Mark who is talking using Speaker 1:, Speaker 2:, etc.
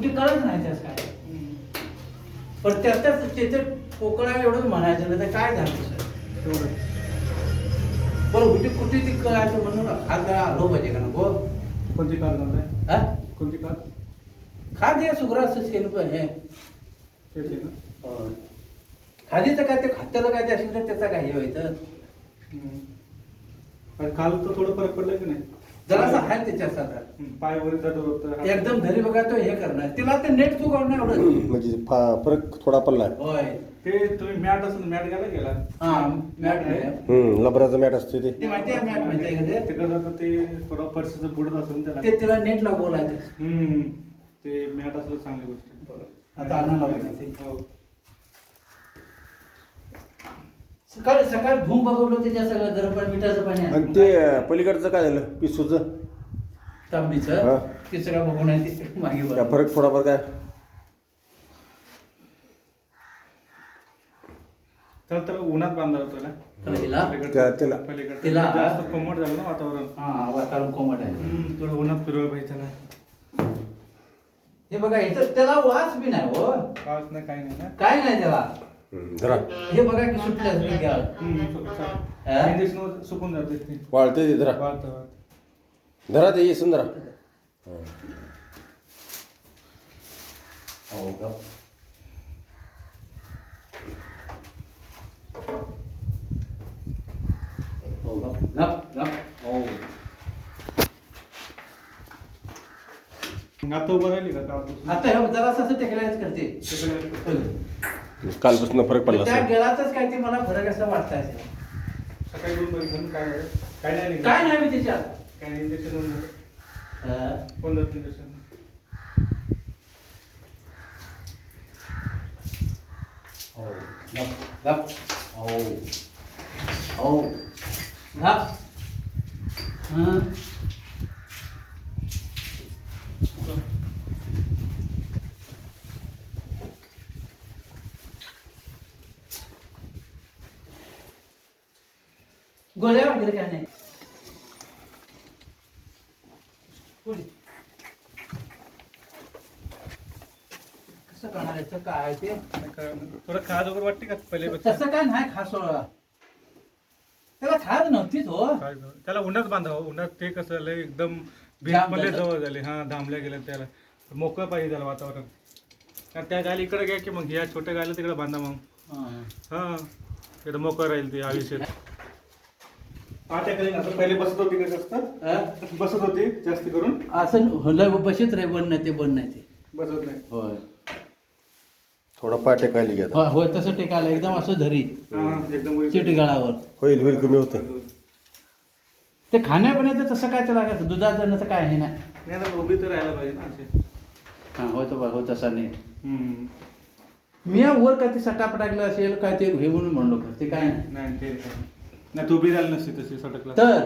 Speaker 1: कुठे कळत नाही त्याच काय. पण त्याच्याच त्याचे पोकळा एवढंच म्हणायचं नाही तर काय झालं सर?
Speaker 2: तेवढं
Speaker 1: बरं कुठे कुठे ती कळायचं म्हणून गळा आलो पाहिजे का नको?
Speaker 2: कोणती कार
Speaker 1: हा?
Speaker 2: कोणती कार
Speaker 1: खाद्य सुग्रास शेण पण हे
Speaker 2: ना?
Speaker 1: खादीचं काय ते खात्याला काय ते असेल तर त्याचा काय हे व्हायचं?
Speaker 2: काल तर थोडं फरक पडलं की नाही?
Speaker 1: जरासा आहे त्याच्या साधा
Speaker 2: हम्म. पाय होतं हात-
Speaker 1: एकदम घरी बघा तो हे करणार तिला ते नेट चुकवणार एवढं
Speaker 3: म्हणजे फा- फरक थोडा पडला
Speaker 1: होय
Speaker 2: ते तुम्ही मॅट असेल मॅट घ्यायला गेला
Speaker 1: हा मॅट आहे
Speaker 3: हम्म लबराचं मॅट असते ते
Speaker 1: ते माहिती आहे मॅट माहिती आहे का ते?
Speaker 2: तिकडं जातं ते थोडं पर्सचं बुडत असेल त्याला
Speaker 1: ते तिला नेट बोलायचं
Speaker 2: हम्म. ते मॅट असलं चांगली गोष्ट आहे.
Speaker 1: आता आणा लावायचं ते
Speaker 2: हो.
Speaker 1: सकाळी सकाळी धूम बघवलं त्याच्या सगळं गरम पाणी मिठाचं पाणी
Speaker 3: आणि. ते पलीकडचं काय झालं? पिसूचं? हा.
Speaker 1: तांबीचं ते सगळं बघून ते मागे
Speaker 3: काय. फरक थोडाफार काय?
Speaker 2: तर त्याला उन्हात बांधला होता ना
Speaker 1: तर हिला?
Speaker 3: त्या- त्याला.
Speaker 1: तिला?
Speaker 2: जास्त कोमट झालं ना वातावरण.
Speaker 1: हा वातावरण कोमट आहे.
Speaker 2: हम्म, थोडं उन्हात फिरवलं पाहिजे त्याला.
Speaker 1: हे बघा इथं त्याला वास बी नाही हो.
Speaker 2: पाऊस नाही काही नाही ना.
Speaker 1: काय नाही त्याला.
Speaker 3: जरा
Speaker 1: हे बघा की सुटलं घ्या हा?
Speaker 2: सुकून जाते ते
Speaker 3: वाळते ते जरा
Speaker 2: वाळतं, वाळतं.
Speaker 3: जरा ते येसून
Speaker 1: हो का? हो का? गप, गप. हो.
Speaker 2: मग आता उभं राहिली का?
Speaker 1: आता हे जरासं असं टेकलायच करते
Speaker 3: कालपासून फरक पडला
Speaker 1: त्या
Speaker 3: असेल
Speaker 1: गेलातच काय ते मला फरक असं वाटतंय
Speaker 2: सकाळी दोन काय? काय नाही निघालं.
Speaker 1: काय नाही मी त्याच्यात
Speaker 2: काय नाही इंजेक्शन होऊन झालं.
Speaker 1: हा.
Speaker 2: कोणतं इंजेक्शन
Speaker 1: हो गप गप हो हो गप हं. गोळ्या नाही. कसं करणार याचं काय ते?
Speaker 2: थोडं खाज वगैरे वाटते का पहिले
Speaker 1: तसं काय नाही खास सोळा त्याला नव्हतीच हो.
Speaker 2: त्याला उन्हात बांधावं. उन्हात ते कसं झालं एकदम जाममध्ये
Speaker 1: झालं.
Speaker 2: जवळ झाले. हा धांबल्या गेल्या त्याला. मोकळं पाहिजे त्याला वातावरण. कारण त्या गायला इकडे घ्या की मग या छोट्या गायला तिकडे बांधा मग.
Speaker 1: हं.
Speaker 2: हा. तिकडे मोकळं राहील ते आयुष्यात. पाट्या करीन असं पहिले बसत होती का जास्त?
Speaker 1: अं?
Speaker 2: बसत होती जास्त करून?
Speaker 1: असं होलं बशीत रे बन नाही ते बन नाही ते.
Speaker 2: बसत नाही.
Speaker 1: होय.
Speaker 3: थोडा पाय टेकायला घ्या.
Speaker 1: होय होय तसं टेकायला एकदम असं धरी.
Speaker 2: हा एकदम वर-
Speaker 1: चिटी गळावर.
Speaker 3: होईल होईल कमी होतं.
Speaker 1: ते खाण्यापिण्याचं तसं काय त्याला काय दुधाचं नसं काय आहे ना
Speaker 2: उभी तर राहायला पाहिजे ना असे.
Speaker 1: हा होतं बा हो तसा नाही. मी या वर काय ते सटापटाकलं असेल काय ते हे म्हणून म्हणलो ते काय नाही.
Speaker 2: नाही तो बी राहिला नसते तशी सटकला.
Speaker 1: तर